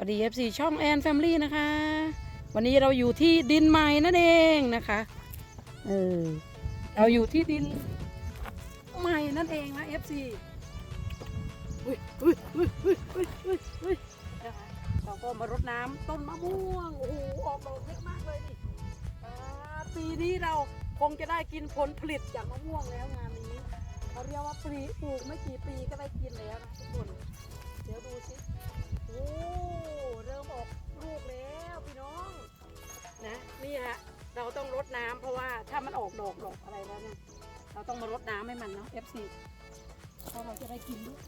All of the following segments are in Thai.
วัสดี FC ช่องแอนแฟมิลี่นะคะ วันนี้เราอยู่ที่ดินใหม่นั่นเองนะคะเออเราอยู่ที่ดินใหม่นั่นเองนะ FC อุ้ยอุ้ยอุ้ยอุ้ยอุ้ยอุ้ยอุ้ยนะคะเราก็มารดน้ำต้นมะม่วงโอ้โหออกดอกเยอะมากเลยนี่ปีนี้เราคงจะได้กินผลผลิตจากมะม่วงแล้วงานนี้เขาเรียกว่าปลีปลูกไม่กี่ปีก็ได้กินแล้วนะทุกคน เดี๋ยวดูสิโอ้ ราต้องรดน้ำเพราะว่าถ้ามันออกดอกดอกอะไรแล้วเนี่ยเราต้องมารดน้ำให้มันเนาะ FC เพราะเราจะได้กินด้วย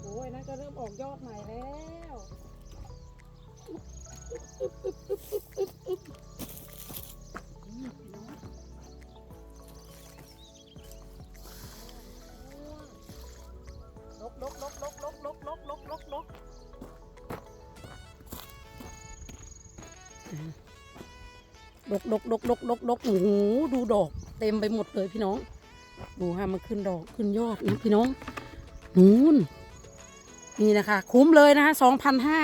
โอ้ยนั่นก็เริ่มออกยอดใหม่แล้ว ลกลกลกลกลกลกโอ้โหดูดอก เต็มไปหมดเลยพี่น้องดูฮะมันขึ้นดอกขึ้นยอดนะพี่น้องนู่นนี่นะคะ คุ้มเลยนะคะสองพันห้า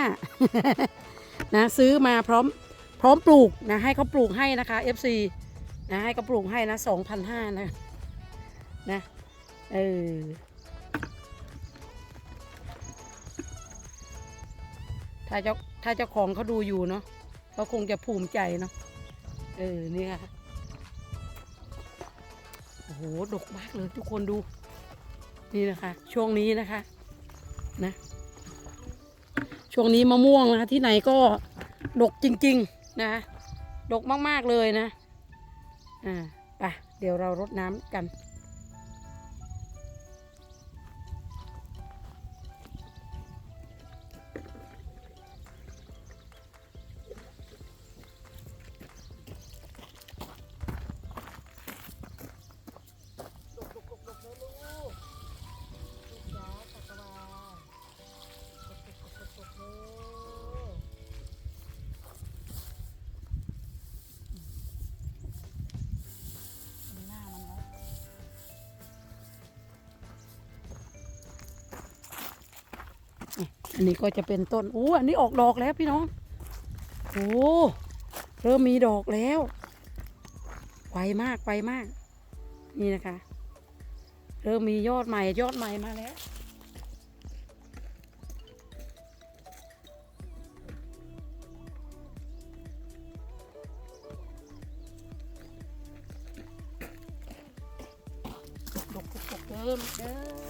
นะซื้อมาพร้อมพร้อมปลูกนะให้เขาปลูกให้นะคะ FC นะให้เขาปลูกให้นะสองพันห้านะนะเออถ้าเจ้าถ้าเจ้าของเขาดูอยู่เนาะเขาคงจะภูมิใจเนาะ เออเนี่ยโอ้โหดกมากเลยทุกคนดู นี่นะคะ ช่วงนี้นะคะ นะ ช่วงนี้มะม่วงนะคะ ที่ไหนก็ดกจริง ๆ นะดกมาก ๆ เลยนะ อ่า ไป เดี๋ยวเรารดน้ำกัน อันนี้ก็จะเป็นต้นอู้อันนี้ออกดอกแล้วพี่น้องโอ้เริ่มมีดอกแล้วไวมากไวมาก นี่นะคะ เริ่มมียอดใหม่ยอดใหม่มาแล้วดกดกดกเดิมเด้อ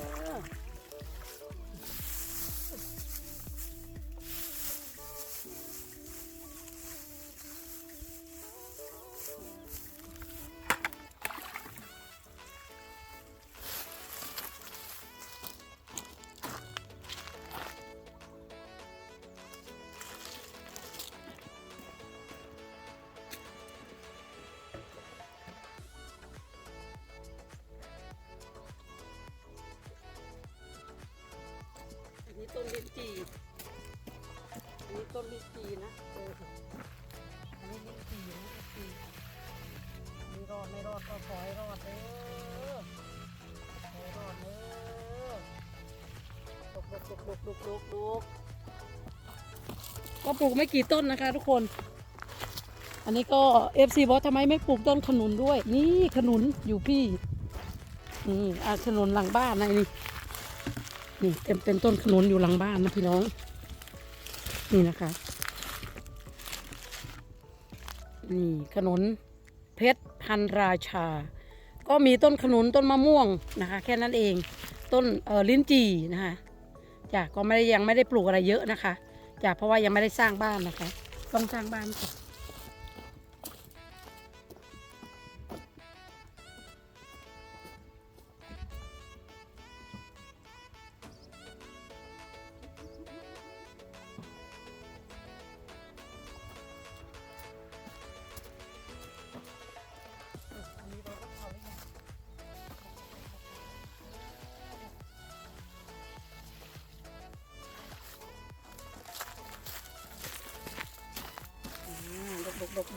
นี้ต้นลิ้นจี่อันนี้ต้นลิ้นจี่นะเอออันนี้ลิ้นจี่นะลิ้นจี่ไม่รอดไม่รอดก็ขอให้รอดเด้อขอให้รอดเด้อดกดกดกดกดกดกดก็ปลูกไม่กี่ต้นนะคะ ทุกคน อันนี้ก็เอฟซีบอกทำไมไม่ปลูกต้นขนุนด้วย นี่ขนุนอยู่พี่นี่อะขนุนหลังบ้านนะนี่ นี่เต็มเป็นต้นขนุนอยู่หลังบ้านนะพี่น้อง นี่นะคะ นี่ขนุนเพชรพันราชา ก็มีต้นขนุนต้นมะม่วงนะคะ แค่นั้นเอง ต้นเออลิ้นจี่นะคะจ้ะก็ไม่ได้ยังไม่ได้ปลูกอะไรเยอะนะคะจ้ะเพราะว่ายังไม่ได้สร้างบ้านนะคะ ต้องสร้างบ้านก่อน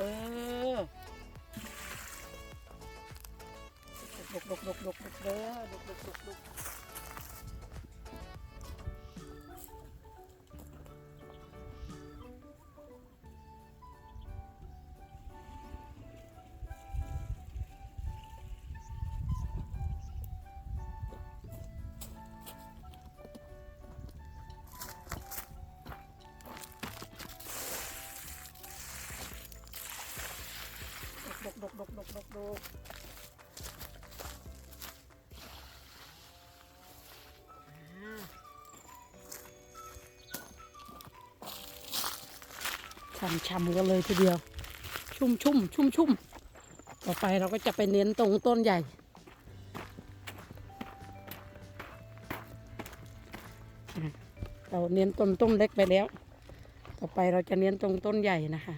เด้อดกดกดกดกดกเด้อดกดกดกด ช่ำๆกันเลยทีเดียว ชุ่มชุ่มชุ่มชุ่มต่อไปเราก็จะไปเน้นตรงต้นใหญ่ เราเน้นต้นต้นเล็กไปแล้ว ต่อไปเราจะเน้นตรงต้นใหญ่นะคะ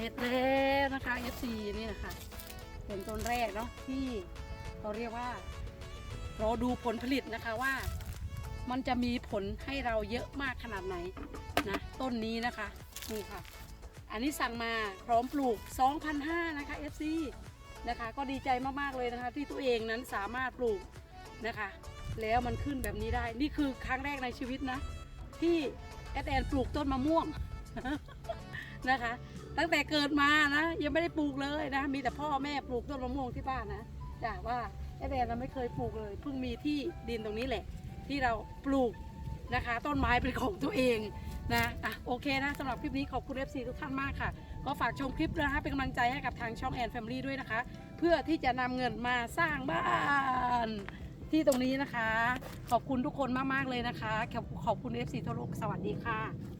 เสร็จแล้วนะคะ F4 นี่นะคะเป็นต้นแรกเนาะที่เราเรียกว่า รอดูผลผลิตนะคะว่า มันจะมีผลให้เราเยอะมากขนาดไหนนะต้นนี้นะคะนี่ค่ะ อันนี้สั่งมาพร้อมปลูก 2,500นะคะ FC นะคะก็ดีใจมากๆเลยนะคะ ที่ตัวเองนั้นสามารถปลูกนะคะ แล้วมันขึ้นแบบนี้ได้นี่คือครั้งแรกในชีวิตนะ ที่แอดแอนปลูกต้นมะม่วงนะคะ ตั้งแต่เกิดมานะยังไม่ได้ปลูกเลยนะ มีแต่พ่อแม่ปลูกต้นมะม่วงที่บ้านนะจ้ะว่าแอดแอนเราไม่เคยปลูกเลยเพิ่งมีที่ดินตรงนี้แหละ ที่เราปลูกนะคะ ต้นไม้เป็นของตัวเองนะอะโอเคนะสำหรับคลิปนี้ขอบคุณ FC ทุกท่านมากค่ะ ก็ฝากชมคลิปด้วยนะคะเป็นกำลังใจให้กับทางช่องแอนแฟมิลี่ด้วยนะคะ เพื่อที่จะนำเงินมาสร้างบ้านที่ตรงนี้นะคะ ขอบคุณทุกคนมาก ๆ เลยนะคะ ขอบขอบคุณ FC ทั่วโลกสวัสดีค่ะ